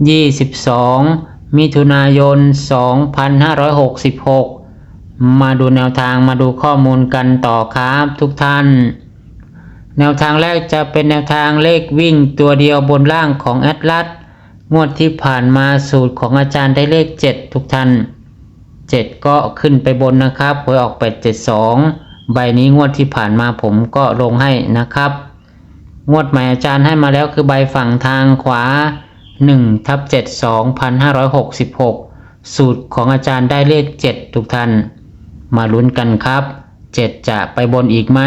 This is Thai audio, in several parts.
22 มิถุนายน 2566 มาดูแนวทางมาดูข้อมูลกันต่อครับทุกท่าน แนวทางแรกจะเป็นแนวทางเลขวิ่งตัวเดียวบนล่างของแอตลัสงวดที่ผ่านมาสูตรของอาจารย์ได้เลข 7 ทุกท่าน 7 ก็ขึ้นไปบนนะครับหวยออก 872 ใบนี้งวดที่ผ่านมาผมก็ลงให้นะครับ งวดใหม่อาจารย์ให้มาแล้วคือใบฝั่งทางขวา 1ทับ7 2566 สูตรของอาจารย์ได้เลข 7 ทุกท่าน มาลุ้นกันครับ 7 จะไปบนอีกไหม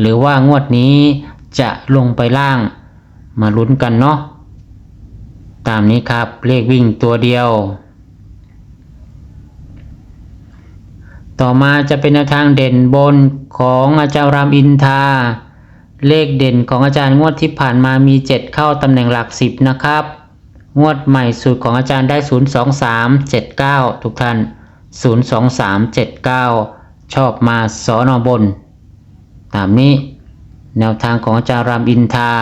หรือว่างวดนี้จะลงไปล่าง มาลุ้นกันเนาะ ตามนี้ครับเลขวิ่งตัวเดียว ต่อมาจะเป็นทางเด่นบนของอาจารย์รามอินทาเลขเด่นของอาจารย์งวดที่ผ่านมามี 7 เข้าตำแหน่งหลัก 10 นะครับ งวดใหม่สูตรของอาจารย์ได้ 02379 ทุกท่าน 02379 ชอบมาสอนอบน ตามนี้แนวทางของอาจารย์รามอินทา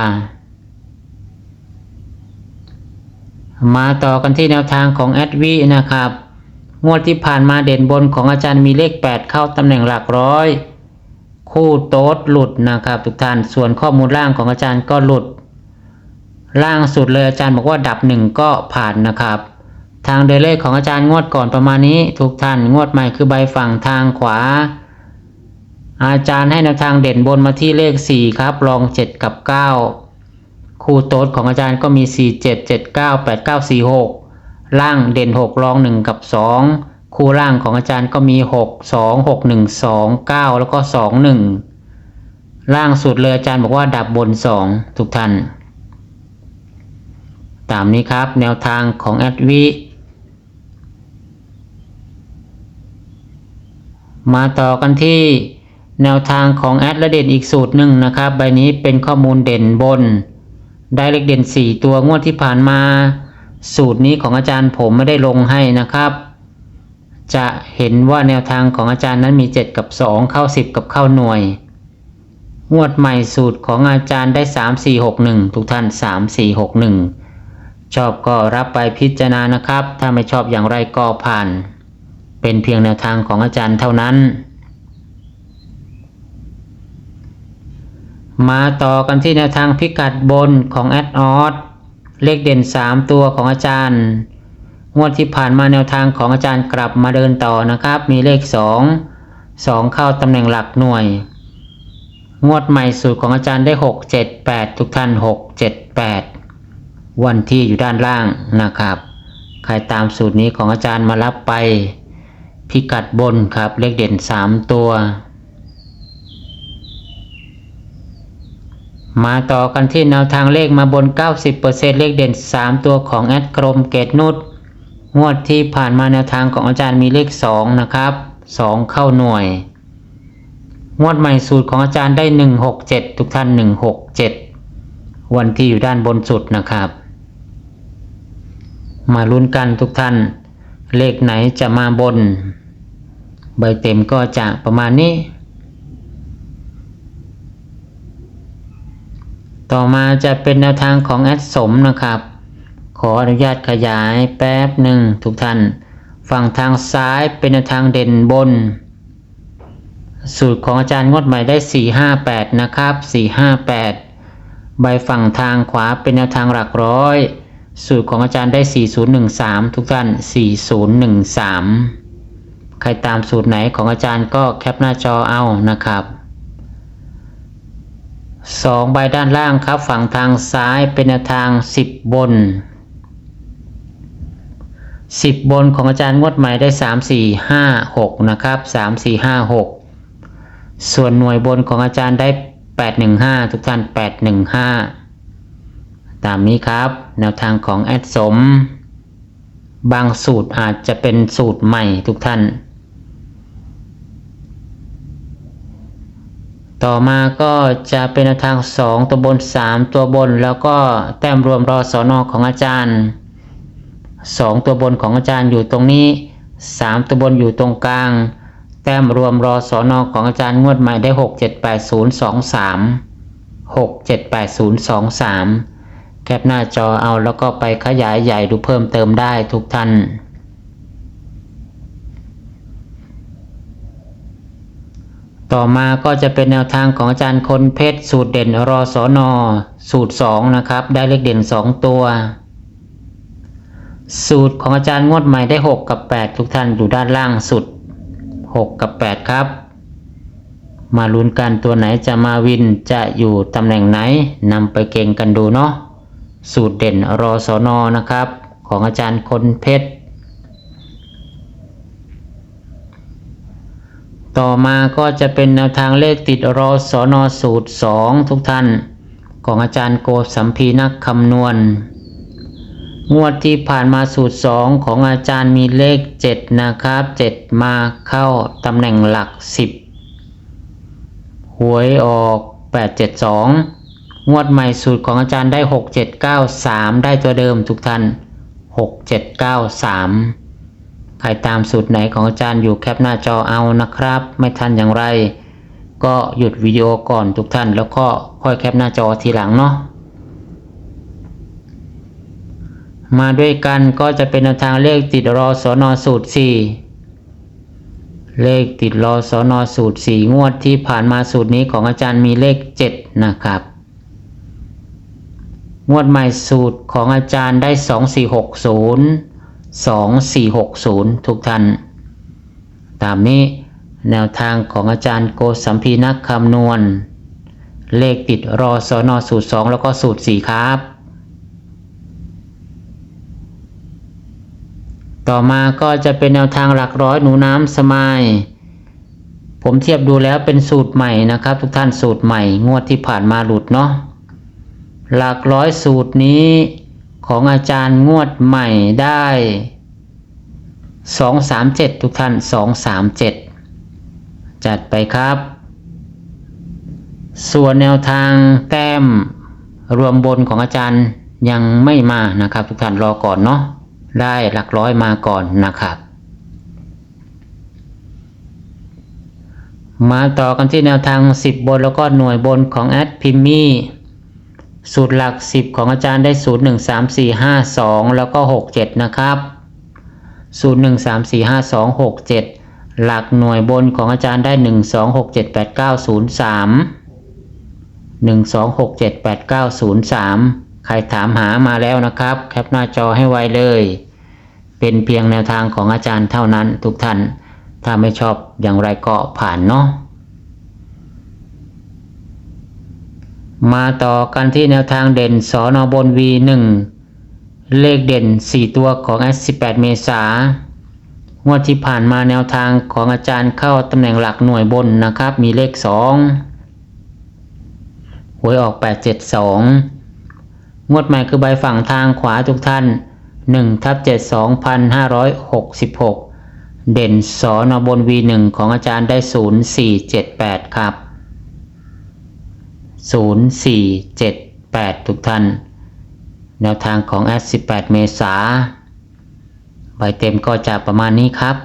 มาต่อกันที่แนวทางของแอดวีนะครับ งวดที่ผ่านมาเด่นบนของอาจารย์มีเลข 8 เข้าตำแหน่งหลักร้อย คู่โต๊ดหลุดนะครับทุกท่าน ส่วนข้อมูลล่างของอาจารย์ก็หลุด ล่างสุดเลยอาจารย์บอกว่าดับหนึ่งก็ผ่านนะครับ ทางเดินเลขของอาจารย์งวดก่อนประมาณนี้ ทุกท่านงวดใหม่คือใบฝั่งทางขวา อาจารย์ให้แนวทางเด่นบนมาที่เลข 4 ครับรอง 7 กับ 9 คู่โต๊ดของอาจารย์ก็มี 4 7 7 9 8 9 4 6 ล่างเด่น 6 รอง 1 กับ 2 คู่ล่างของอาจารย์ก็มี 6 2 6 1 2 9 แล้วก็ 2 1 ล่างสุดเลยอาจารย์บอกว่าดับบน 2 ทุกท่าน ตามนี้ครับ แนวทางของแอดวิมาต่อกันที่แนวทางของแอดและเด่นอีกสูตรหนึ่งนะครับ ใบนี้เป็นข้อมูลเด่นบน ได้เลขเด่น 4 ตัวงวดที่ผ่านมา สูตรนี้ของอาจารย์ผมไม่ได้ลงให้นะครับ จะเห็นว่าแนวทางของอาจารย์นั้นมี 7 กับ 2 เข้า 10 กับเข้าหน่วย งวดใหม่สูตรของอาจารย์ได้ 3 4 6 1 ทุกท่าน 3 4 6 1 ชอบก็รับไปพิจารณานะครับ ถ้าไม่ชอบอย่างไรก็ผ่าน เป็นเพียงแนวทางของอาจารย์เท่านั้น มาต่อกันที่แนวทางพิกัดบนของแอดออสเลขเด่น 3 ตัวของอาจารย์ งวดที่ผ่านมาแนวทางของอาจารย์กลับมาเดินต่อนะครับ มีเลข 2 2 เข้าตำแหน่งหลักหน่วย งวดใหม่สูตรของอาจารย์ได้ 6 7 8 ทุกท่าน 6 7 8 วันที่อยู่ด้านล่างนะครับ ใครตามสูตรนี้ของอาจารย์มารับไป พิกัดบนครับเลขเด่น 3 ตัว มาต่อกันที่แนวทางเลขมาบน 90%เลขเด่น 3 ตัวของแอดกรมเกตนุชงวดที่ผ่านมาแนวทางของอาจารย์มีเลข 2 นะครับ 2 เข้าหน่วย งวดใหม่สูตรของอาจารย์ได้ 167 ทุกท่าน 167 วันที่อยู่ด้านบนสุดนะครับ มาลุ้นกันทุกท่าน เลขไหนจะมาบน ใบเต็มก็จะประมาณนี้ ต่อมาจะเป็นแนวทางของแอดสมนะครับ ขออนุญาตขยายแป๊บหนึ่งทุกท่าน ฝั่งทางซ้ายเป็นแนวทางเด่นบน สูตรของอาจารย์งดใหม่ได้ 458 นะครับ 458 ใบฝั่งทางขวาเป็นแนวทางหลักร้อย สูตรของอาจารย์ได้ 4013 ทุกท่าน 4013 ใครตามสูตรไหนของอาจารย์ก็แคปหน้าจอเอานะครับสองใบด้านล่างครับ ฝั่งทางซ้ายเป็นทาง 10 บน 10 บนของอาจารย์งวดใหม่ได้ 3 4 5 6 นะครับ 3 4 5 6 ส่วนหน่วยบนของอาจารย์ได้ 815 ทุกท่าน 815 ตามนี้ครับ แนวทางของแอดสม บางสูตรอาจจะเป็นสูตรใหม่ทุกท่าน ต่อมาก็จะเป็นแนวทาง 2 ตัวบน 3 ตัวบน แล้วก็แต้มรวมรอสอนอของอาจารย์ 2 ตัวบนของอาจารย์อยู่ตรงนี้ 3 ตัวบนอยู่ตรงกลาง แต้มรวมรอสอนอของอาจารย์งวดใหม่ได้ 6 7 8 0 2 3 6 7 8 0 2 3แคปหน้าจอเอาแล้วก็ไปขยายใหญ่ดูเพิ่มเติมได้ทุกท่าน ต่อมาก็จะเป็นแนวทางของอาจารย์คนเพชร สูตรเด่นรอสอนอสูตร 2 นะครับ ได้เลขเด่น 2 ตัว สูตรของอาจารย์งวดใหม่ได้ 6 กับ 8 ทุกท่านอยู่ด้านล่างสุด 6 กับ 8 ครับ มาลุ้นกันตัวไหนจะมาวินจะอยู่ตำแหน่งไหนนำไปเก่งกันดูเนาะ สูตรเด่นรอสอนอนะครับ ของอาจารย์คนเพชร ต่อมาก็จะเป็นแนวทางเลขติดรอสอนอสูตร 2 ทุกท่าน ของอาจารย์โกสัมพีนักคำนวณ งวดที่ผ่านมาสูตร 2 ของอาจารย์มีเลข 7 นะครับ 7 มาเข้าตำแหน่งหลัก 10 หวยออก 872 งวดใหม่สูตรของอาจารย์ได้6793ได้ตัวเดิมทุกท่าน6793ใครตามสูตรไหนของอาจารย์อยู่แคปหน้าจอเอานะครับ ไม่ทันอย่างไร ก็หยุดวิดีโอก่อนทุกท่าน แล้วก็ค่อยแคปหน้าจอทีหลังเนาะมาด้วยกันก็จะเป็นทางเลขติดรอสอนอสูตร 4 เลขติดรอสอนอสูตร 4 งวดที่ผ่านมาสูตรนี้ของอาจารย์มีเลข 7 นะครับ งวดใหม่สูตรของอาจารย์ได้2460 2460ทุกท่าน ตามนี้แนวทางของอาจารย์โกสัมพีนักคำนวณ เลขติดรอสอนอสูตร2แล้วก็สูตร4ครับ ต่อมาก็จะเป็นแนวทางหลักร้อยหนูน้ำสมายผมเทียบดูแล้วเป็นสูตรใหม่นะครับ ทุกท่านสูตรใหม่งวดที่ผ่านมาหลุดเนาะ หลักร้อยสูตรนี้ของอาจารย์งวดใหม่ได้สองสามเจ็ดทุกท่านสองสามเจ็ดจัดไปครับ ส่วนแนวทางแต้มรวมบนของอาจารย์ยังไม่มานะครับ ทุกท่านรอก่อนเนาะได้หลักร้อยมาก่อนนะครับ มาต่อกันที่แนวทาง 10 บนแล้วก็หน่วยบนของแอดพิมมี่ สูตรหลัก 10 ของอาจารย์ได้ 0 1 3 4 5 2 แล้วก็ 6 7 นะครับ 0 1 3 4 5 2 6 7 หลักหน่วยบนของอาจารย์ได้ 1 2 6 7 8 9 0 3 1 2 6 7 8 9 0 3 ใครถามหามาแล้วนะครับ แคปหน้าจอให้ไวเลย เป็นเพียงแนวทางของอาจารย์เท่านั้นทุกท่าน ถ้าไม่ชอบอย่างไรก็ผ่านเนาะ มาต่อกันที่แนวทางเด่นสอนอบน V1 เลขเด่น 4 ตัวของ S18 เมษางวดที่ผ่านมาแนวทางของอาจารย์เข้าตำแหน่งหลักหน่วยบนนะครับ มีเลข 2 หวยออก 872 งวดใหม่คือใบฝั่งทางขวาทุกท่าน1ทับ7 2566 เด่นสอนอบน V1 ของอาจารย์ได้ 0478 ครับ 0478 ทุกท่าน แนวทางของแอด18 เมษาใบเต็มก็จะประมาณนี้ครับ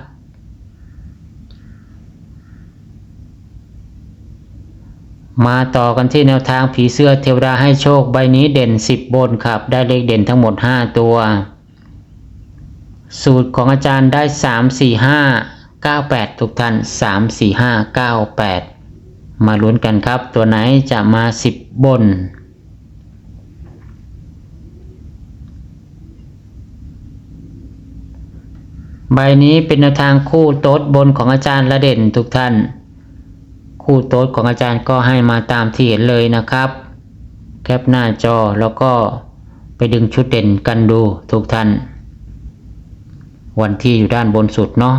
มาต่อกันที่แนวทางผีเสื้อเทวดาให้โชคใบนี้เด่น 10 บนครับ ได้เลขเด่นทั้งหมด 5 ตัว สูตรของอาจารย์ได้ 3 4 5 9 8 ทุกท่าน 3 4 5 9 8 มาลุ้นกันครับ ตัวไหนจะมา 10 บน ใบนี้เป็นแนวทางคู่โต๊ดบนของอาจารย์ละเด่นทุกท่าน คู่โต๊ดของอาจารย์ก็ให้มาตามที่เห็นเลยนะครับ แคปหน้าจอแล้วก็ไปดึงชุดเด่นกันดูทุกท่าน วันที่อยู่ด้านบนสุดเนาะ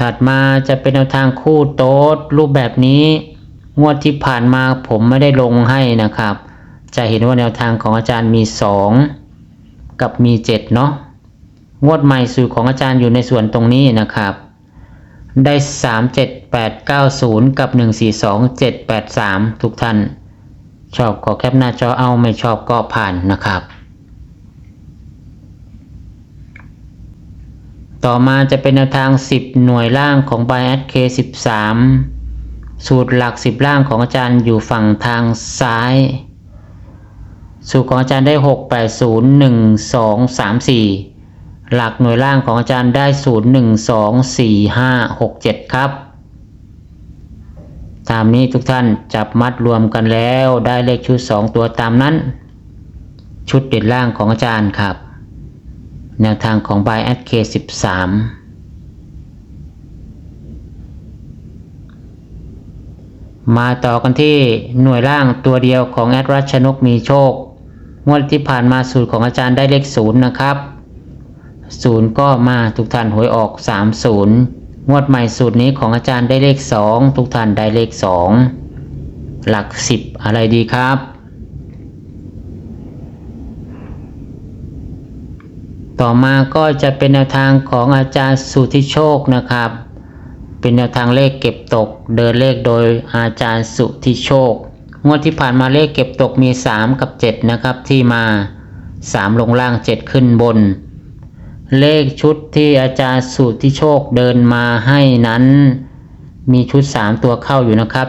ถัดมาจะเป็นแนวทางคู่โต๊ดรูปแบบนี้ งวดที่ผ่านมาผมไม่ได้ลงให้นะครับ จะเห็นว่าแนวทางของอาจารย์มี 2 กับมี 7 เนาะงวดใหม่สูตรของอาจารย์อยู่ในส่วนตรงนี้นะครับ ได้ 3 7 8 9 0 กับ 1 4 2 7 8 3 ทุกท่าน ชอบก็แคปหน้าจอเอาไม่ชอบก็ผ่านนะครับ ต่อมาจะเป็นแนวทาง 10 หน่วยล่างของ b y a d K 13 สูตรหลัก 10 ล่างของอาจารย์อยู่ฝั่งทางซ้าย สูตรของอาจารย์ได้ 6 8 0 1 2 3 4 หลักหน่วยล่างของอาจารย์ได้ 0 1 2 4 5 6 7 ครับ ตามนี้ทุกท่านจับมัดรวมกันแล้วได้เลขชุด 2 ตัวตามนั้น ชุดเด่นล่างของอาจารย์ครับ แนวทางของ b y a d K 13มาต่อกันที่หน่วยล่างตัวเดียวของแอดรัชนกมีโชคงวดที่ผ่านมาสูตรของอาจารย์ได้เลขศูนย์นะครับศูนย์ก็มาทุกท่านหวยออก30งวดใหม่สูตรนี้ของอาจารย์ได้เลข2ทุกท่านได้เลข2หลัก10อะไรดีครับ ต่อมาก็จะเป็นแนวทางของอาจารย์สุธิโชคนะครับ เป็นแนวทางเลขเก็บตก เดินเลขโดยอาจารย์สุธิโชค งวดที่ผ่านมาเลขเก็บตกมี 3 กับ 7 นะครับที่มา 3 ลงล่าง 7 ขึ้นบน เลขชุดที่อาจารย์สุธิโชคเดินมาให้นั้น มีชุด 3 ตัวเข้าอยู่นะครับ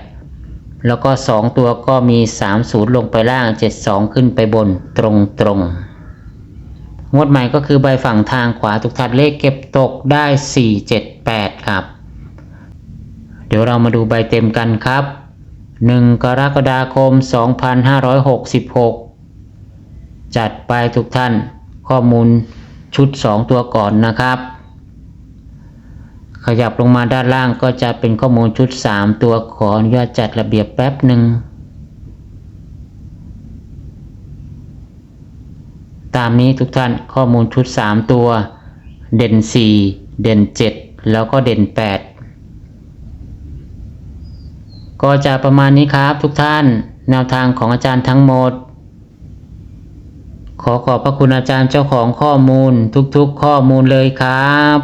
728แล้วก็ 2 ตัวก็มี 30 ลงไปล่าง 72 ขึ้นไปบนตรงตรงๆ งวดใหม่ก็คือใบฝั่งทางขวาทุกทัดเลขเก็บตกได้ 4 7 8 ครับ เดี๋ยวเรามาดูใบเต็มกันครับ 1 กรกฎาคม 2566 จัดไปทุกท่านข้อมูลชุด 2 ตัวก่อนนะครับ ขยับลงมาด้านล่างก็จะเป็นข้อมูลชุด 3 ตัวขออนุญาตจัดระเบียบแป๊บหนึ่ง ตามนี้ทุกท่านข้อมูลชุด 3 ตัว เด่น 4 เด่น 7 แล้วก็เด่น 8 ก็จะประมาณนี้ครับทุกท่านแนวทางของอาจารย์ทั้งหมด ขอขอบพระคุณอาจารย์เจ้าของข้อมูลทุกๆข้อมูลเลยครับ